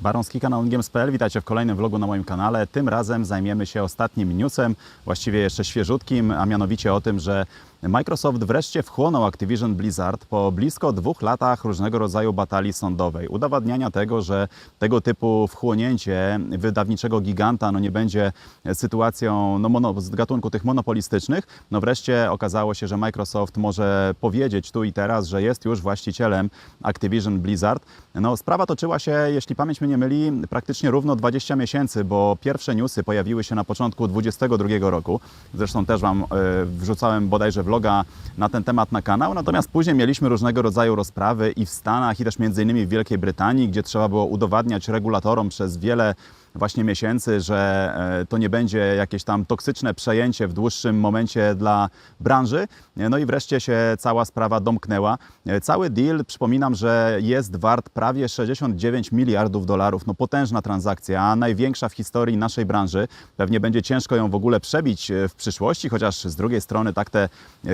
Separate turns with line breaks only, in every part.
Baronski, kanał Games.pl. Witajcie w kolejnym vlogu na moim kanale. Tym razem zajmiemy się ostatnim newsem, właściwie jeszcze świeżutkim, a mianowicie o tym, że Microsoft wreszcie wchłonął Activision Blizzard po blisko dwóch latach różnego rodzaju batalii sądowej. Udowadniania tego, że tego typu wchłonięcie wydawniczego giganta no nie będzie sytuacją no mono, z gatunku tych monopolistycznych. No wreszcie okazało się, że Microsoft może powiedzieć tu i teraz, że jest już właścicielem Activision Blizzard. No, sprawa toczyła się, jeśli pamięć mnie nie myli, praktycznie równo 20 miesięcy, bo pierwsze newsy pojawiły się na początku 2022 roku. Zresztą też Wam y, wrzucałem bodajże vloga na ten temat na kanał. Natomiast później mieliśmy różnego rodzaju rozprawy i w Stanach, i też między innymi w Wielkiej Brytanii, gdzie trzeba było udowadniać regulatorom przez wiele właśnie miesięcy, że e, to nie będzie jakieś tam toksyczne przejęcie w dłuższym momencie dla branży. No i wreszcie się cała sprawa domknęła. E, Cały deal, przypominam, że jest wart prawie 69 miliardów dolarów. No potężna transakcja, największa w historii naszej branży. Pewnie będzie ciężko ją w ogóle przebić e, w przyszłości, chociaż z drugiej strony tak te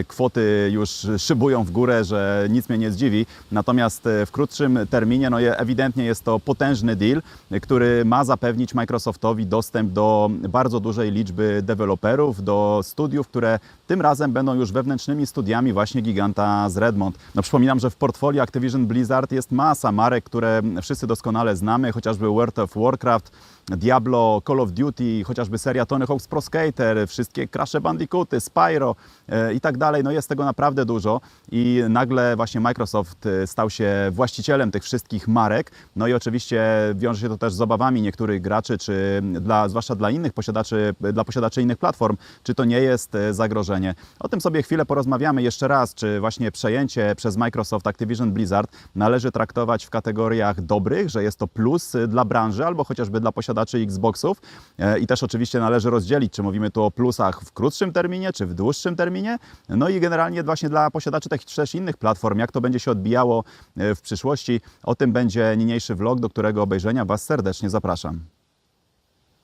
kwoty już szybują w górę, że nic mnie nie zdziwi. Natomiast w krótszym terminie, no ewidentnie jest to potężny deal, który ma zapewnić Microsoftowi dostęp do bardzo dużej liczby deweloperów, do studiów, które tym razem będą już wewnętrznymi studiami właśnie giganta z Redmond. No przypominam, że w portfolio Activision Blizzard jest masa marek, które wszyscy doskonale znamy, chociażby World of Warcraft, Diablo, Call of Duty, chociażby seria Tony Hawk's Pro Skater, wszystkie Crash Bandicooty, Spyro e, i tak dalej. No jest tego naprawdę dużo i nagle właśnie Microsoft e, stał się właścicielem tych wszystkich marek. No i oczywiście wiąże się to też z obawami niektórych graczy, czy dla, zwłaszcza dla innych posiadaczy, dla posiadaczy innych platform, czy to nie jest e, zagrożenie. O tym sobie chwilę porozmawiamy jeszcze raz, czy właśnie przejęcie przez Microsoft Activision Blizzard należy traktować w kategoriach dobrych, że jest to plus e, dla branży albo chociażby dla posiadaczy Xboxów. E, I też oczywiście należy rozdzielić, czy mówimy tu o plusach w krótszym terminie, czy w dłuższym terminie. No i generalnie właśnie dla posiadaczy takich też innych platform, jak to będzie się odbijało e, w przyszłości. O tym będzie niniejszy vlog, do którego obejrzenia Was serdecznie zapraszam.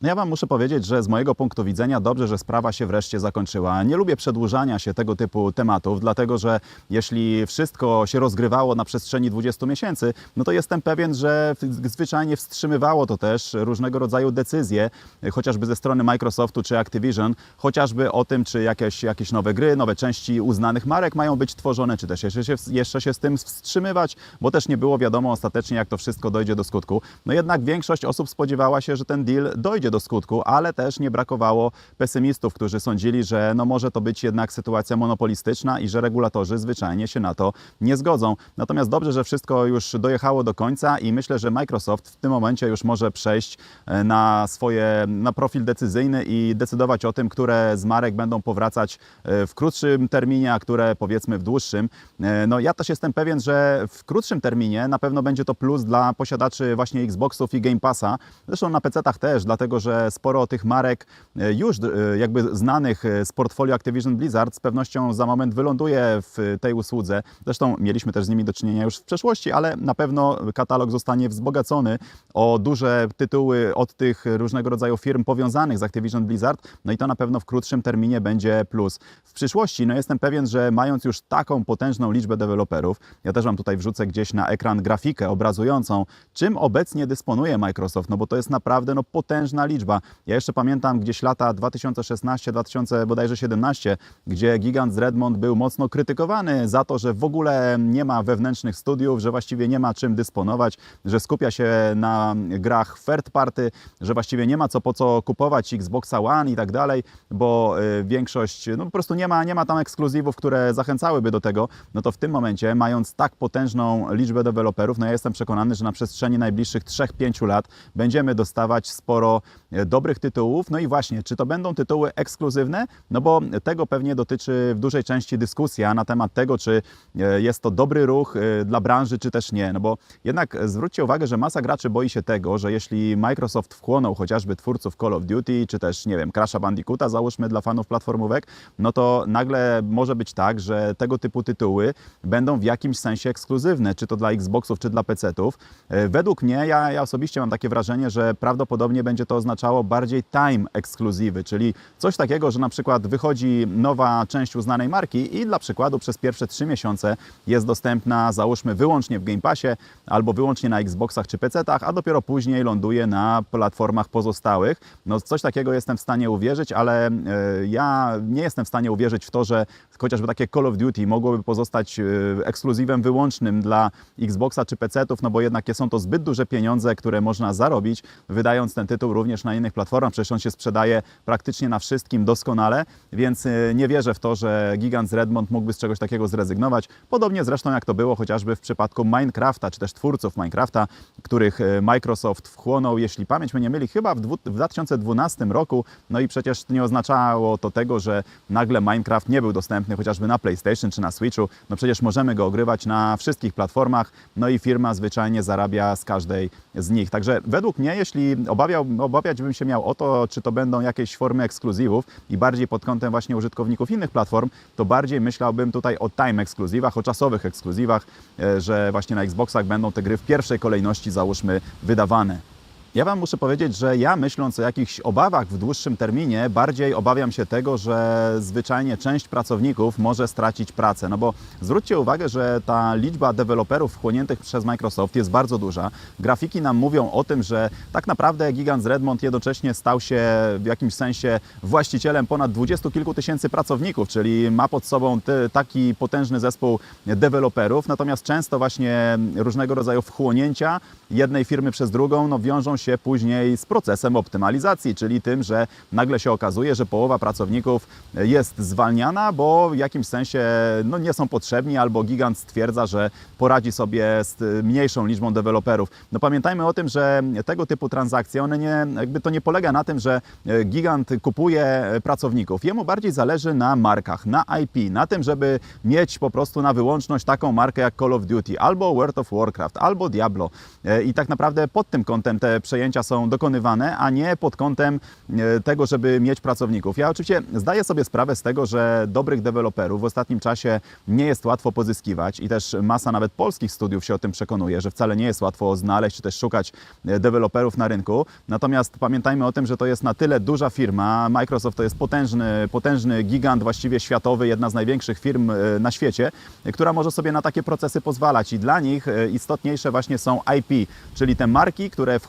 No ja Wam muszę powiedzieć, że z mojego punktu widzenia dobrze, że sprawa się wreszcie zakończyła. Nie lubię przedłużania się tego typu tematów, dlatego że jeśli wszystko się rozgrywało na przestrzeni 20 miesięcy, no to jestem pewien, że zwyczajnie wstrzymywało to też różnego rodzaju decyzje, chociażby ze strony Microsoftu czy Activision, chociażby o tym, czy jakieś, jakieś nowe gry, nowe części uznanych marek mają być tworzone, czy też jeszcze się, jeszcze się z tym wstrzymywać, bo też nie było wiadomo ostatecznie, jak to wszystko dojdzie do skutku. No jednak większość osób spodziewała się, że ten deal dojdzie do skutku, ale też nie brakowało pesymistów, którzy sądzili, że no może to być jednak sytuacja monopolistyczna i że regulatorzy zwyczajnie się na to nie zgodzą. Natomiast dobrze, że wszystko już dojechało do końca i myślę, że Microsoft w tym momencie już może przejść e, na swoje, na profil decyzyjny i decydować o tym, które z marek będą powracać e, w krótszym terminie, a które powiedzmy w dłuższym. E, No ja też jestem pewien, że w krótszym terminie na pewno będzie to plus dla posiadaczy właśnie Xboxów i Game Passa. Zresztą na PC-tach też, dlatego że sporo tych marek e, już e, jakby znanych e, z portfolio Activision Blizzard z pewnością za moment wyląduje w tej usłudze. Zresztą mieliśmy też z nimi do czynienia już w przeszłości, ale na pewno katalog zostanie wzbogacony o duże tytuły od tych różnego rodzaju firm powiązanych z Activision Blizzard. No i to na pewno w krótszym terminie będzie plus. W przyszłości no jestem pewien, że mając już taką potężną liczbę deweloperów, ja też Wam tutaj wrzucę gdzieś na ekran grafikę obrazującą, czym obecnie dysponuje Microsoft, no bo to jest naprawdę no, potężna liczba. Ja jeszcze pamiętam gdzieś lata 2016, 2000 bodajże 17, gdzie gigant z Redmond był mocno krytykowany za to, że w ogóle nie ma wewnętrznych studiów, że właściwie nie ma czym dysponować, że skupia się na grach third party, że właściwie nie ma co po co kupować Xboxa One i tak dalej, bo y, większość, no po prostu nie ma, nie ma tam ekskluzywów, które zachęcałyby do tego, no to w tym momencie, mając tak potężną liczbę deweloperów, no ja jestem przekonany, że na przestrzeni najbliższych 3-5 lat będziemy dostawać sporo dobrych tytułów. No i właśnie, czy to będą tytuły ekskluzywne? No bo tego pewnie dotyczy w dużej części dyskusja na temat tego, czy e, jest to dobry ruch e, dla branży, czy też nie. No bo jednak zwróćcie uwagę, że masa graczy boi się tego, że jeśli Microsoft wchłonął chociażby twórców Call of Duty, czy też, nie wiem, Crash'a Bandicoota, załóżmy dla fanów platformówek, no to nagle może być tak, że tego typu tytuły będą w jakimś sensie ekskluzywne, czy to dla Xboxów, czy dla PC-ów. E, Według mnie, ja, ja osobiście mam takie wrażenie, że prawdopodobnie będzie to oznaczało bardziej time ekskluzywy, czyli coś takiego, że na przykład wychodzi nowa część uznanej marki i dla przykładu przez pierwsze trzy miesiące jest dostępna załóżmy wyłącznie w Game Passie albo wyłącznie na Xboxach czy PC-tach, a dopiero później ląduje na platformach pozostałych. No coś takiego jestem w stanie uwierzyć, ale e, ja nie jestem w stanie uwierzyć w to, że chociażby takie Call of Duty mogłoby pozostać e, ekskluzywem wyłącznym dla Xboxa czy PC-ów, no bo jednak są to zbyt duże pieniądze, które można zarobić, wydając ten tytuł również na innych platformach. Przecież on się sprzedaje praktycznie na wszystkim doskonale, więc e, nie wierzę w to, że gigant z Redmond mógłby z czegoś takiego zrezygnować. Podobnie zresztą jak to było chociażby w przypadku Minecrafta, czy też twórców Minecrafta, których e, Microsoft wchłonął, jeśli pamięć mnie nie myli, chyba w w 2012 roku. No i przecież nie oznaczało to tego, że nagle Minecraft nie był dostępny chociażby na PlayStation czy na Switchu. No przecież możemy go ogrywać na wszystkich platformach, no i firma zwyczajnie zarabia z każdej z nich. Także według mnie, jeśli obawiał, obawiać bym się miał o to, czy to będą jakieś formy ekskluzywów i bardziej pod kątem właśnie użytkowników innych platform, to bardziej myślałbym tutaj o time ekskluzywach, o czasowych ekskluzywach, e, że właśnie na Xboxach będą te gry w pierwszej kolejności załóżmy wydawane. Ja Wam muszę powiedzieć, że ja myśląc o jakichś obawach w dłuższym terminie, bardziej obawiam się tego, że zwyczajnie część pracowników może stracić pracę. No bo zwróćcie uwagę, że ta liczba deweloperów wchłoniętych przez Microsoft jest bardzo duża. Grafiki nam mówią o tym, że tak naprawdę gigant z Redmond jednocześnie stał się w jakimś sensie właścicielem ponad dwudziestu kilku tysięcy pracowników, czyli ma pod sobą taki potężny zespół deweloperów. Natomiast często właśnie różnego rodzaju wchłonięcia jednej firmy przez drugą no, wiążą się później z procesem optymalizacji, czyli tym, że nagle się okazuje, że połowa pracowników jest zwalniana, bo w jakimś sensie no, nie są potrzebni, albo gigant stwierdza, że poradzi sobie z mniejszą liczbą deweloperów. No pamiętajmy o tym, że tego typu transakcje, one nie, jakby to nie polega na tym, że e, gigant kupuje pracowników. Jemu bardziej zależy na markach, na IP, na tym, żeby mieć po prostu na wyłączność taką markę jak Call of Duty, albo World of Warcraft, albo Diablo. E, I tak naprawdę pod tym kątem te przejęcia są dokonywane, a nie pod kątem e, tego, żeby mieć pracowników. Ja oczywiście zdaję sobie sprawę z tego, że dobrych deweloperów w ostatnim czasie nie jest łatwo pozyskiwać i też masa nawet polskich studiów się o tym przekonuje, że wcale nie jest łatwo znaleźć czy też szukać e, deweloperów na rynku. Natomiast pamiętajmy o tym, że to jest na tyle duża firma. Microsoft to jest potężny, potężny gigant, właściwie światowy, jedna z największych firm e, na świecie, która może sobie na takie procesy pozwalać i dla nich istotniejsze właśnie są IP, czyli te marki, które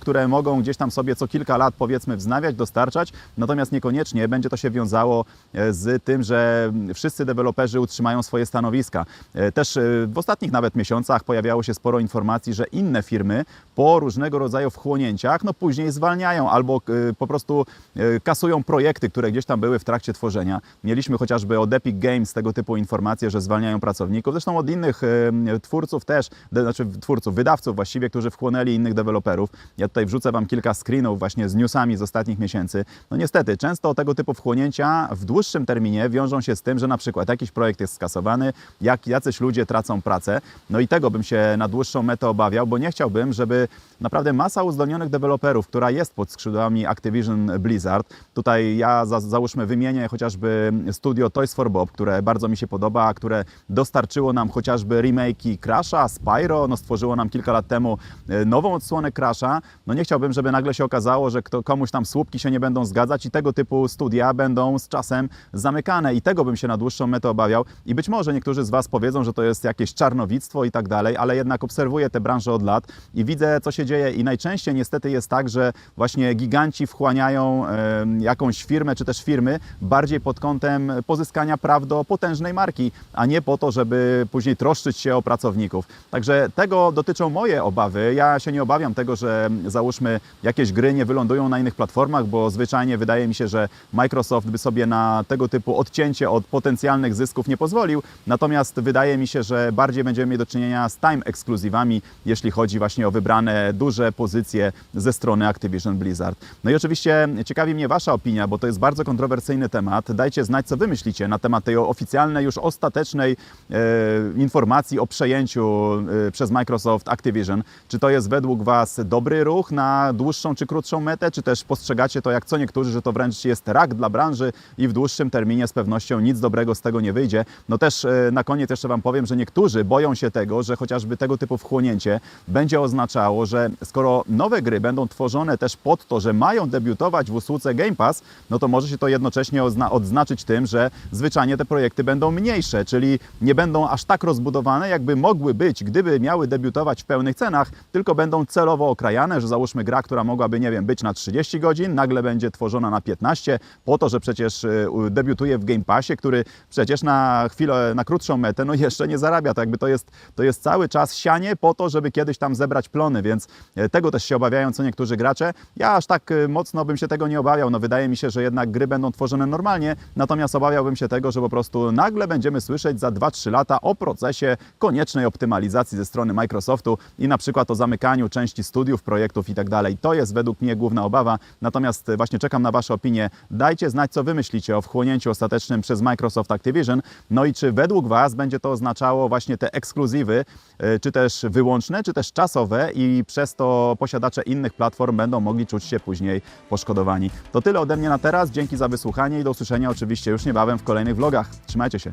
które mogą gdzieś tam sobie co kilka lat powiedzmy wznawiać, dostarczać, natomiast niekoniecznie będzie to się wiązało e, z tym, że wszyscy deweloperzy utrzymają swoje stanowiska. E, Też e, w ostatnich nawet miesiącach pojawiało się sporo informacji, że inne firmy po różnego rodzaju wchłonięciach no później zwalniają albo po prostu kasują projekty, które gdzieś tam były w trakcie tworzenia. Mieliśmy chociażby od Epic Games tego typu informacje, że zwalniają pracowników. Zresztą od innych twórców też, znaczy twórców, wydawców właściwie, którzy wchłonęli innych deweloperów. Ja tutaj wrzucę Wam kilka screenów właśnie z newsami z ostatnich miesięcy. No niestety, często tego typu wchłonięcia w dłuższym terminie wiążą się z tym, że na przykład jakiś projekt jest skasowany, jak jacyś ludzie tracą pracę. No i tego bym się na dłuższą metę obawiał, bo nie chciałbym, żeby naprawdę masa uzdolnionych deweloperów, która jest pod skrzydłami Activision Blizzard, tutaj ja za, załóżmy wymienię chociażby studio Toys for Bob, które bardzo mi się podoba, które dostarczyło nam chociażby remake'i Crasha, Spyro, no stworzyło nam kilka lat temu e, nową odsłonę Crasha. No nie chciałbym, żeby nagle się okazało, że kto, komuś tam słupki się nie będą zgadzać i tego typu studia będą z czasem zamykane i tego bym się na dłuższą metę obawiał. I być może niektórzy z Was powiedzą, że to jest jakieś czarnowictwo i tak dalej, ale jednak obserwuję tę branżę od lat i widzę, co się dzieje i najczęściej niestety jest tak, że właśnie giganci wchłaniają jakąś firmę czy też firmy bardziej pod kątem pozyskania praw do potężnej marki, a nie po to, żeby później troszczyć się o pracowników. Także tego dotyczą moje obawy. Ja się nie obawiam tego, że załóżmy jakieś gry nie wylądują na innych platformach, bo zwyczajnie wydaje mi się, że Microsoft by sobie na tego typu odcięcie od potencjalnych zysków nie pozwolił. Natomiast wydaje mi się, że bardziej będziemy mieli do czynienia z time ekskluzywami, jeśli chodzi właśnie o wybrane duże pozycje ze strony Activision Blizzard. No i oczywiście ciekawi mnie Wasza opinia, bo to jest bardzo kontrowersyjny temat. Dajcie znać, co Wy myślicie na temat tej oficjalnej, już ostatecznej e, informacji o przejęciu e, przez Microsoft Activision. Czy to jest według Was dobry ruch na dłuższą czy krótszą metę, czy też postrzegacie to jak co niektórzy, że to wręcz jest rak dla branży i w dłuższym terminie z pewnością nic dobrego z tego nie wyjdzie. No też e, na koniec jeszcze Wam powiem, że niektórzy boją się tego, że chociażby tego typu wchłonięcie będzie oznaczało, że skoro nowe gry będą tworzone też pod to, że mają debiutować w usłudze Game Pass, no to może się to jednocześnie odznaczyć tym, że zwyczajnie te projekty będą mniejsze, czyli nie będą aż tak rozbudowane, jakby mogły być, gdyby miały debiutować w pełnych cenach, tylko będą celowo okrajane, że załóżmy gra, która mogłaby, nie wiem, być na 30 godzin, nagle będzie tworzona na 15, po to, że przecież y, debiutuje w Game Passie, który przecież na chwilę, na krótszą metę, no jeszcze nie zarabia. To jakby to jest, to jest cały czas sianie po to, żeby kiedyś tam zebrać plony, więc tego też się obawiają co niektórzy gracze. Ja aż tak e, mocno bym się tego nie obawiał. No wydaje mi się, że jednak gry będą tworzone normalnie, natomiast obawiałbym się tego, że po prostu nagle będziemy słyszeć za 2-3 lata o procesie koniecznej optymalizacji ze strony Microsoftu i na przykład o zamykaniu części studiów, projektów i tak. To jest według mnie główna obawa. Natomiast e, właśnie czekam na Wasze opinie. Dajcie znać, co Wy myślicie o wchłonięciu ostatecznym przez Microsoft Activision. No i czy według Was będzie to oznaczało właśnie te ekskluzywy, e, czy też wyłączne, czy też czasowe i przez to posiadacze innych platform będą mogli czuć się później poszkodowani. To tyle ode mnie na teraz. Dzięki za wysłuchanie i do usłyszenia oczywiście już niebawem w kolejnych vlogach. Trzymajcie się.